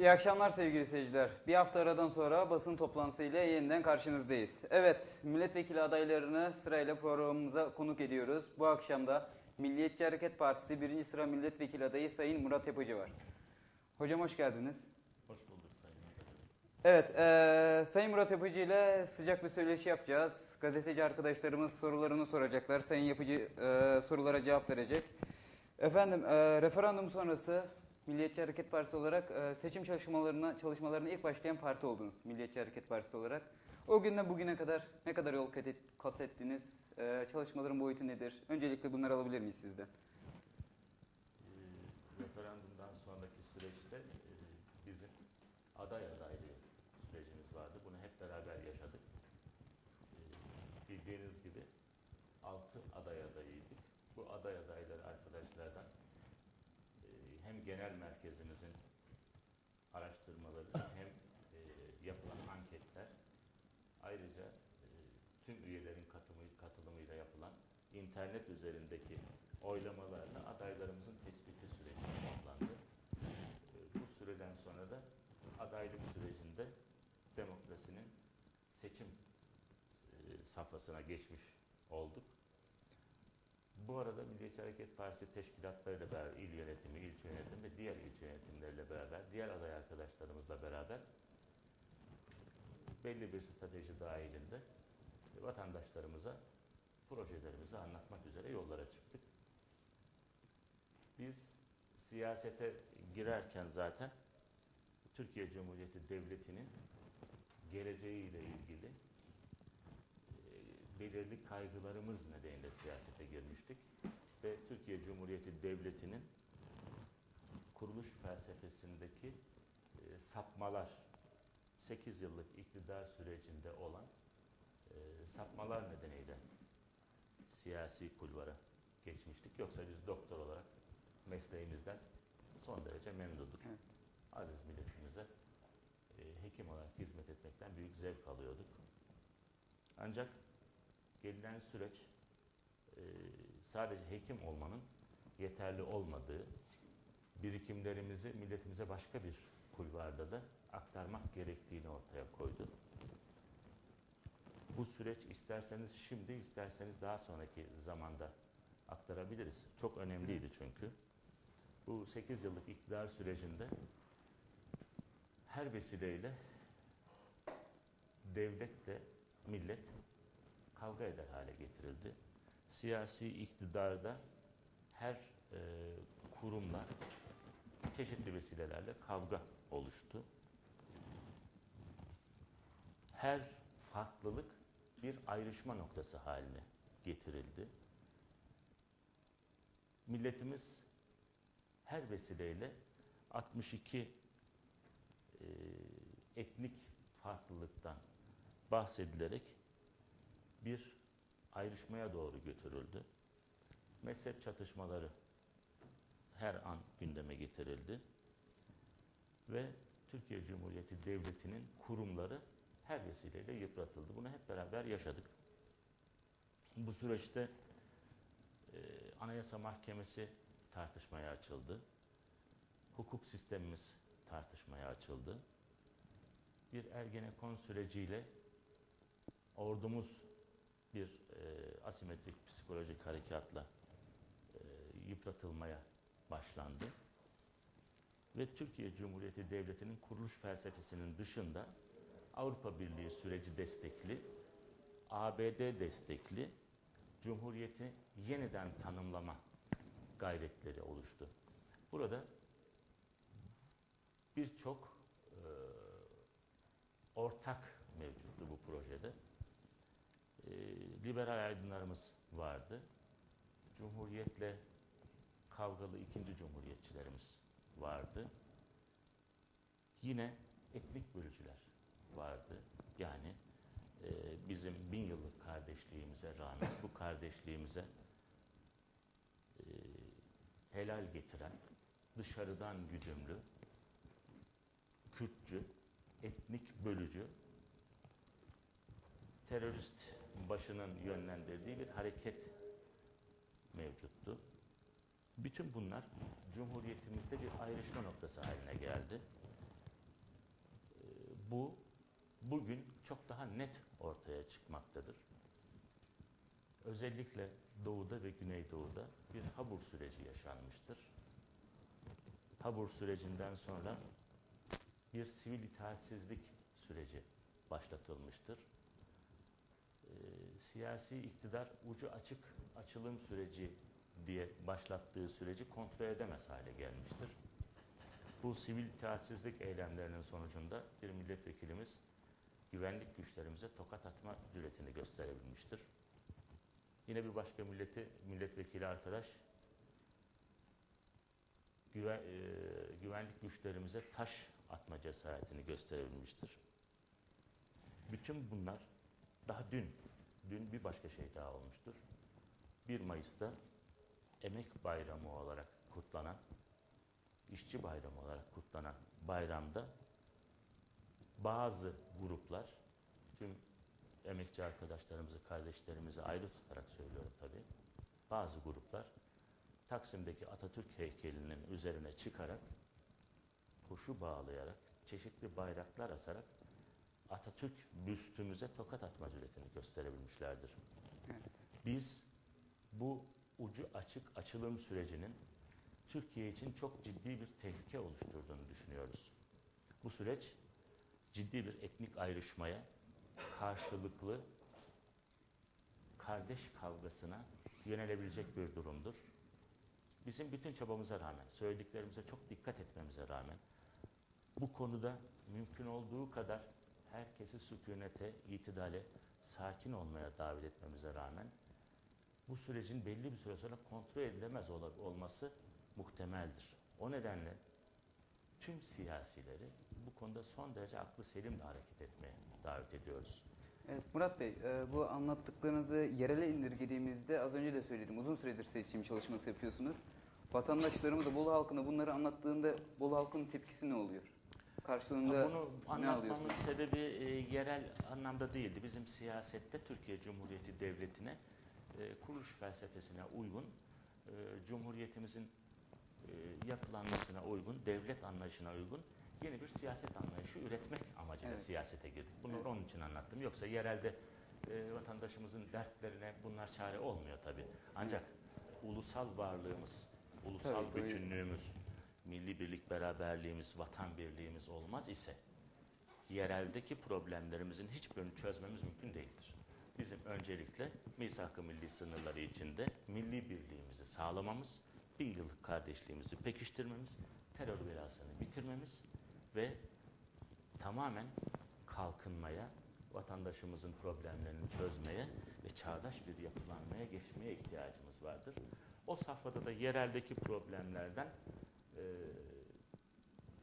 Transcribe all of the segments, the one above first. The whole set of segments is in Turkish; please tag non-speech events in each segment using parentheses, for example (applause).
İyi akşamlar sevgili seyirciler. Bir hafta aradan sonra basın toplantısıyla yeniden karşınızdayız. Evet, milletvekili adaylarını sırayla programımıza konuk ediyoruz. Bu akşam da Milliyetçi Hareket Partisi 1. sıra milletvekili adayı Sayın Murat Yapıcı var. Hocam hoş geldiniz. Hoş bulduk Sayın Atabey. Evet, eee, Sayın Murat Yapıcı ile sıcak bir söyleşi yapacağız. Gazeteci arkadaşlarımız sorularını soracaklar. Sayın Yapıcı eee, sorulara cevap verecek. Efendim, eee, referandum sonrası Milliyetçi Hareket Partisi olarak eee, seçim çalışmalarına çalışmalarına ilk başlayan parti oldunuz. Milliyetçi Hareket Partisi olarak. O günden bugüne kadar ne kadar yol kat, et- kat ettiniz? Eee, çalışmaların boyutu nedir? Öncelikle bunları alabilir miyiz sizden? Ee, referandumdan sonraki süreçte e, bizim aday adaylığı sürecimiz vardı. Bunu hep beraber yaşadık. Ee, bildiğiniz gibi 6 aday adayıydık. Bu aday adayları arkadaşlardan e, hem genel merkezimizin araştırmaları (laughs) hem e, yapılan anketler ayrıca e, tüm üyelerin katılımı, katılımıyla yapılan internet üzerindeki oylamalarla adaylarımızın tespiti süreci tamamlandı. E, Bu süreden sonra da adaylık sürecinde demokrasinin seçim e, safhasına geçmiş olduk. Bu arada Milliyetçi Hareket Partisi teşkilatlarıyla beraber il yönetimi, ilçe yönetimi ve diğer ilçe yönetimleriyle beraber, diğer aday arkadaşlarımızla beraber belli bir strateji dahilinde vatandaşlarımıza projelerimizi anlatmak üzere yollara çıktık. Biz siyasete girerken zaten Türkiye Cumhuriyeti Devleti'nin geleceğiyle ilgili belirli kaygılarımız nedeniyle siyasete girmiştik ve Türkiye Cumhuriyeti Devleti'nin kuruluş felsefesindeki e, sapmalar 8 yıllık iktidar sürecinde olan e, sapmalar nedeniyle siyasi kulvara geçmiştik. Yoksa biz doktor olarak mesleğimizden son derece memnunduk. Evet. Aziz milletimize e, hekim olarak hizmet etmekten büyük zevk alıyorduk. Ancak gelinen süreç e, sadece hekim olmanın yeterli olmadığı, birikimlerimizi milletimize başka bir kulvarda da aktarmak gerektiğini ortaya koydu. Bu süreç isterseniz şimdi, isterseniz daha sonraki zamanda aktarabiliriz. Çok önemliydi çünkü. Bu 8 yıllık iktidar sürecinde her vesileyle devletle millet kavga eder hale getirildi. Siyasi iktidarda her e, kurumla çeşitli vesilelerle kavga oluştu. Her farklılık bir ayrışma noktası haline getirildi. Milletimiz her vesileyle 62 e, etnik farklılıktan bahsedilerek bir ayrışmaya doğru götürüldü. Mezhep çatışmaları her an gündeme getirildi ve Türkiye Cumhuriyeti Devleti'nin kurumları her vesileyle yıpratıldı. Bunu hep beraber yaşadık. Bu süreçte e, Anayasa Mahkemesi tartışmaya açıldı. Hukuk sistemimiz tartışmaya açıldı. Bir Ergenekon süreciyle ordumuz bir e, asimetrik psikolojik harekatla e, yıpratılmaya başlandı. Ve Türkiye Cumhuriyeti Devleti'nin kuruluş felsefesinin dışında Avrupa Birliği süreci destekli, ABD destekli Cumhuriyeti yeniden tanımlama gayretleri oluştu. Burada birçok e, ortak mevcuttu bu projede. E, liberal aydınlarımız vardı. Cumhuriyetle kavgalı ikinci cumhuriyetçilerimiz vardı. Yine etnik bölücüler vardı. Yani e, bizim bin yıllık kardeşliğimize rağmen bu kardeşliğimize e, helal getiren, dışarıdan güdümlü, Kürtçü, etnik bölücü, terörist başının yönlendirdiği bir hareket mevcuttu. Bütün bunlar Cumhuriyetimizde bir ayrışma noktası haline geldi. bu bugün çok daha net ortaya çıkmaktadır. Özellikle Doğu'da ve Güneydoğu'da bir Habur süreci yaşanmıştır. Habur sürecinden sonra bir sivil itaatsizlik süreci başlatılmıştır. Ee, siyasi iktidar ucu açık açılım süreci diye başlattığı süreci kontrol edemez hale gelmiştir. Bu sivil itaatsizlik eylemlerinin sonucunda bir milletvekilimiz güvenlik güçlerimize tokat atma cüretini gösterebilmiştir. Yine bir başka milleti, milletvekili arkadaş güven, e, güvenlik güçlerimize taş atma cesaretini gösterebilmiştir. Bütün bunlar daha dün, dün bir başka şey daha olmuştur. 1 Mayıs'ta Emek Bayramı olarak kutlanan, işçi bayramı olarak kutlanan bayramda bazı gruplar, tüm emekçi arkadaşlarımızı, kardeşlerimizi ayrı tutarak söylüyorum tabii. Bazı gruplar Taksim'deki Atatürk heykelinin üzerine çıkarak, koşu bağlayarak, çeşitli bayraklar asarak Atatürk büstümüze tokat atma cüretini gösterebilmişlerdir. Evet. Biz bu ucu açık açılım sürecinin Türkiye için çok ciddi bir tehlike oluşturduğunu düşünüyoruz. Bu süreç ciddi bir etnik ayrışmaya, karşılıklı kardeş kavgasına yönelebilecek bir durumdur. Bizim bütün çabamıza rağmen, söylediklerimize çok dikkat etmemize rağmen bu konuda mümkün olduğu kadar herkesi sükunete, itidale, sakin olmaya davet etmemize rağmen bu sürecin belli bir süre sonra kontrol edilemez ol- olması muhtemeldir. O nedenle tüm siyasileri bu konuda son derece aklı selimle hareket etmeye davet ediyoruz. Evet Murat Bey, e, bu anlattıklarınızı yerele indirgediğimizde az önce de söyledim. Uzun süredir seçim çalışması yapıyorsunuz. Vatandaşlarımız da Bolu halkına bunları anlattığında Bolu halkının tepkisi ne oluyor? Karşılığında Ya Bunu ne anlatmamın alıyorsunuz? sebebi e, yerel anlamda değildi. Bizim siyasette Türkiye Cumhuriyeti Devleti'ne e, kuruluş felsefesine uygun, e, Cumhuriyetimizin e, yapılanmasına uygun, devlet anlayışına uygun yeni bir siyaset anlayışı üretmek amacıyla Evet. siyasete girdik. Bunu Evet. onun için anlattım. Yoksa yerelde e, vatandaşımızın dertlerine bunlar çare olmuyor tabii. Ancak ulusal varlığımız, ulusal Tabii, bütünlüğümüz, milli birlik beraberliğimiz, vatan birliğimiz olmaz ise yereldeki problemlerimizin hiçbirini çözmemiz mümkün değildir. Bizim öncelikle misak-ı milli sınırları içinde milli birliğimizi sağlamamız, bir yıllık kardeşliğimizi pekiştirmemiz, terör belasını bitirmemiz ve tamamen kalkınmaya, vatandaşımızın problemlerini çözmeye ve çağdaş bir yapılanmaya geçmeye ihtiyacımız vardır. O safhada da yereldeki problemlerden e,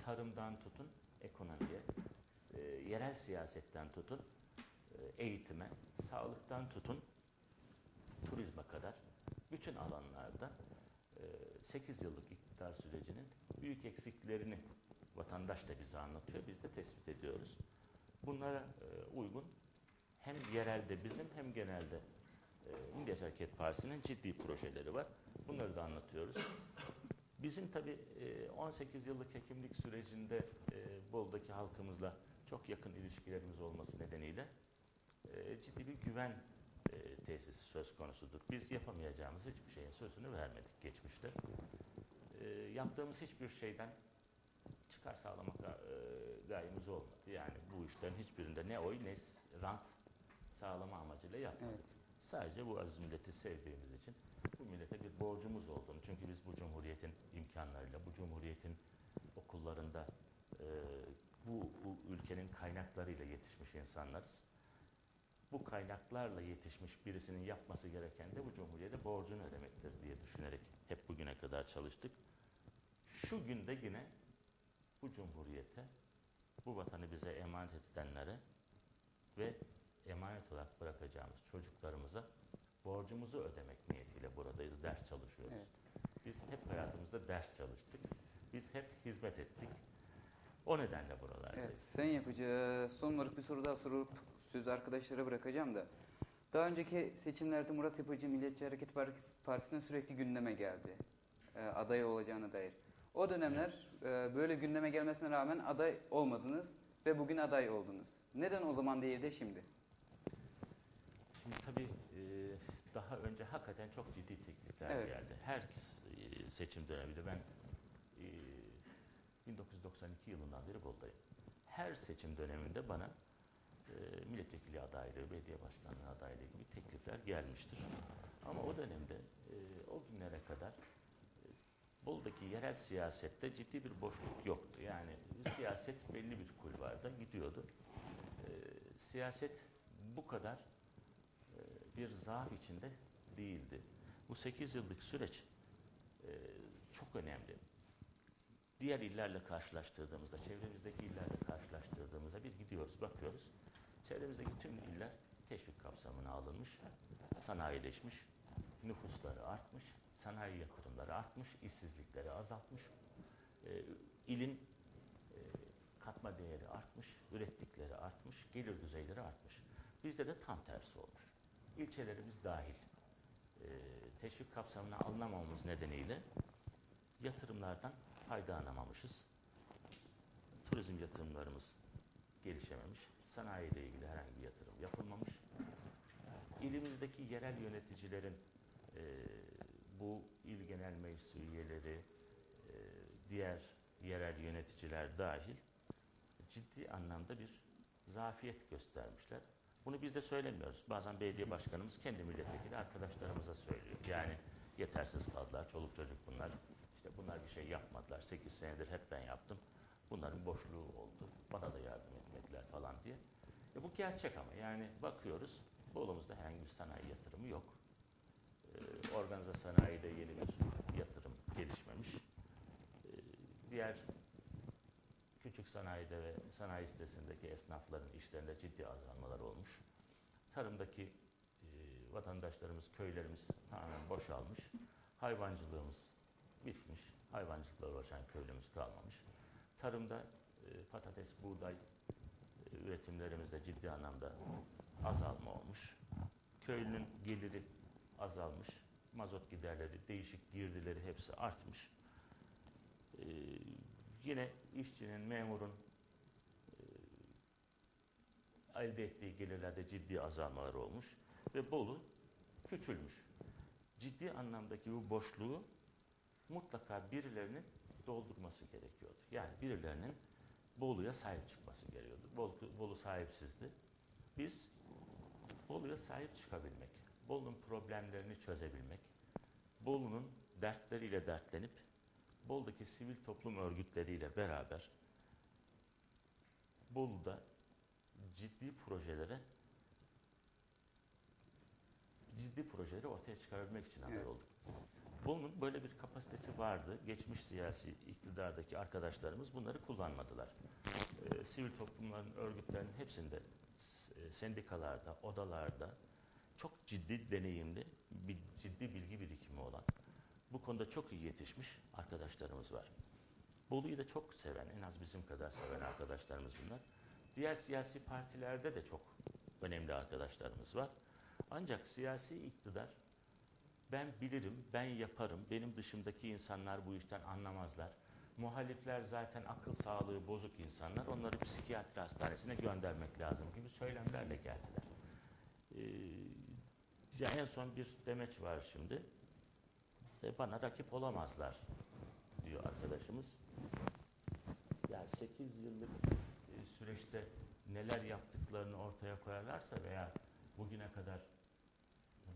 tarımdan tutun ekonomiye, e, yerel siyasetten tutun e, eğitime, sağlıktan tutun turizme kadar bütün alanlarda e, 8 yıllık iktidar sürecinin büyük eksiklerini vatandaş da bize anlatıyor, biz de tespit ediyoruz. Bunlara e, uygun hem yerelde bizim hem genelde e, Milliyetçi Hareket Partisi'nin ciddi projeleri var. Bunları da anlatıyoruz. Bizim tabii e, 18 yıllık hekimlik sürecinde e, Bolu'daki halkımızla çok yakın ilişkilerimiz olması nedeniyle e, ciddi bir güven e, tesisi söz konusudur. Biz yapamayacağımız hiçbir şeyin sözünü vermedik geçmişte. E, yaptığımız hiçbir şeyden çıkar sağlamak e, gayemiz olmadı. Yani bu işlerin hiçbirinde ne oy ne rant sağlama amacıyla yapmadık. Evet. Sadece bu aziz milleti sevdiğimiz için bu millete bir borcumuz olduğunu. Çünkü biz bu cumhuriyetin imkanlarıyla, bu cumhuriyetin okullarında e, bu, bu ülkenin kaynaklarıyla yetişmiş insanlarız. Bu kaynaklarla yetişmiş birisinin yapması gereken de bu cumhuriyete borcunu ödemektir diye düşünerek hep bugüne kadar çalıştık. Şu günde yine bu cumhuriyete, bu vatanı bize emanet edenlere ve emanet olarak bırakacağımız çocuklarımıza borcumuzu ödemek niyetiyle buradayız, ders çalışıyoruz. Evet. Biz hep hayatımızda ders çalıştık. Biz hep hizmet ettik. O nedenle buralardayız. Evet, Sayın Yapıcı, son olarak bir soru daha sorup sözü arkadaşlara bırakacağım da. Daha önceki seçimlerde Murat Yapıcı Milliyetçi Hareket Partisi- Partisi'ne sürekli gündeme geldi. E, aday olacağına dair. O dönemler e, böyle gündeme gelmesine rağmen aday olmadınız ve bugün aday oldunuz. Neden o zaman değil de şimdi? Şimdi tabii e, daha önce hakikaten çok ciddi teklifler Evet. geldi. Her e, seçim döneminde ben e, 1992 yılından beri Bolu'dayım. Her seçim döneminde bana e, milletvekili adaylığı, belediye başkanlığı adaylığı gibi teklifler gelmiştir. Ama o dönemde e, o günlere kadar e, Bolu'daki yerel siyasette ciddi bir boşluk yoktu. Yani siyaset belli bir kulvarda gidiyordu. E, siyaset bu kadar e, bir zaaf içinde değildi. Bu 8 yıllık süreç e, çok önemli. Diğer illerle karşılaştırdığımızda, çevremizdeki illerle karşılaştırdığımızda bir gidiyoruz, bakıyoruz. Çevremizdeki tüm iller teşvik kapsamına alınmış, sanayileşmiş, nüfusları artmış, sanayi yatırımları artmış, işsizlikleri azaltmış, e, ilin e, katma değeri artmış, ürettikleri artmış, gelir düzeyleri artmış. Bizde de tam tersi olmuş. İlçelerimiz dahil e, teşvik kapsamına alınamamamız nedeniyle yatırımlardan faydalanamamışız. Turizm yatırımlarımız gelişememiş. Sanayi ile ilgili herhangi bir yatırım yapılmamış. İlimizdeki yerel yöneticilerin e, bu il genel meclisi üyeleri, e, diğer yerel yöneticiler dahil ciddi anlamda bir zafiyet göstermişler. Bunu biz de söylemiyoruz. Bazen belediye başkanımız kendi milletvekili arkadaşlarımıza söylüyor. Yani yetersiz kaldılar, çoluk çocuk bunlar. İşte bunlar bir şey yapmadılar. 8 senedir hep ben yaptım. Bunların boşluğu oldu. Bana da yardım etmediler falan diye. E bu gerçek ama yani bakıyoruz Bolu'muzda herhangi bir sanayi yatırımı yok. Ee, organize sanayide yeni bir yatırım gelişmemiş. Ee, diğer küçük sanayide ve sanayi sitesindeki esnafların işlerinde ciddi azalmalar olmuş. Tarımdaki e, vatandaşlarımız, köylerimiz tamamen boşalmış. Hayvancılığımız bitmiş. Hayvancılıkla uğraşan köylümüz kalmamış. Tarımda e, patates, buğday e, üretimlerimizde ciddi anlamda azalma olmuş. Köylünün geliri azalmış. Mazot giderleri, değişik girdileri hepsi artmış. Ee, yine işçinin, memurun e, elde ettiği gelirlerde ciddi azalmalar olmuş ve Bolu küçülmüş. Ciddi anlamdaki bu boşluğu mutlaka birilerinin doldurması gerekiyordu. Yani birilerinin Bolu'ya sahip çıkması gerekiyordu. Bolu, Bolu sahipsizdi. Biz Bolu'ya sahip çıkabilmek, Bolu'nun problemlerini çözebilmek, Bolu'nun dertleriyle dertlenip Bolu'daki sivil toplum örgütleriyle beraber Bolu'da ciddi projelere ciddi projeleri ortaya çıkarabilmek için aday Evet. olduk. Bolu'nun böyle bir kapasitesi vardı. Geçmiş siyasi iktidardaki arkadaşlarımız bunları kullanmadılar. Ee, sivil toplumların örgütlerinin hepsinde e, sendikalarda, odalarda çok ciddi deneyimli, bir ciddi bilgi birikimi olan, bu konuda çok iyi yetişmiş arkadaşlarımız var. Bolu'yu da çok seven, en az bizim kadar seven arkadaşlarımız bunlar. Diğer siyasi partilerde de çok önemli arkadaşlarımız var. Ancak siyasi iktidar ben bilirim, ben yaparım, benim dışımdaki insanlar bu işten anlamazlar. Muhalifler zaten akıl sağlığı bozuk insanlar, onları psikiyatri hastanesine göndermek lazım gibi söylemlerle geldiler. Ee, ya en son bir demeç var şimdi. E, bana rakip olamazlar diyor arkadaşımız. Ya 8 yıllık e, süreçte neler yaptıklarını ortaya koyarlarsa veya bugüne kadar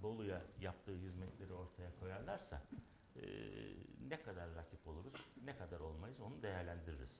Bolu'ya yaptığı hizmetleri ortaya koyarlarsa e, ne kadar rakip oluruz, ne kadar olmayız onu değerlendiririz.